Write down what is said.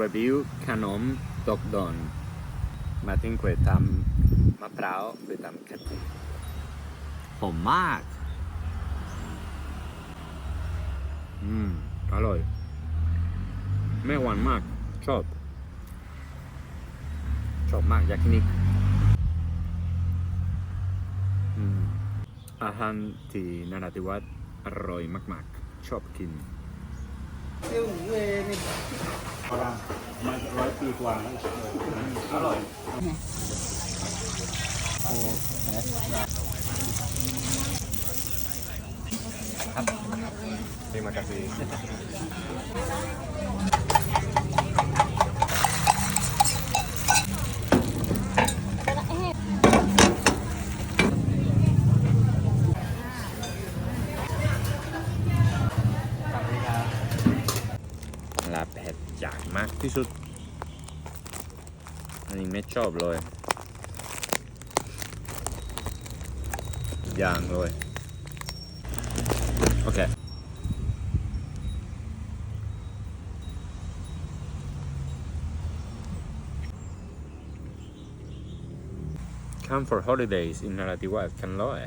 รีวิวขนมตกดอนมาทิ้งเควทำมะพร้าวเควทำกะทิหอมมาก อืม อร่อย ไม่หวานมาก ชอบ ชอบมากอยากนิกอืมอาหารที่นราธิวาสอร่อยมาก ๆ ชอบกิน มาร้อยปีกว่าแล้วอร่อย Terima kasih. L a เผ็ดจัดมากที่สุด อันนี้ไม่ชอบเลย อย่างเลย โอเค Come for holidays in Narativa, Kanloe.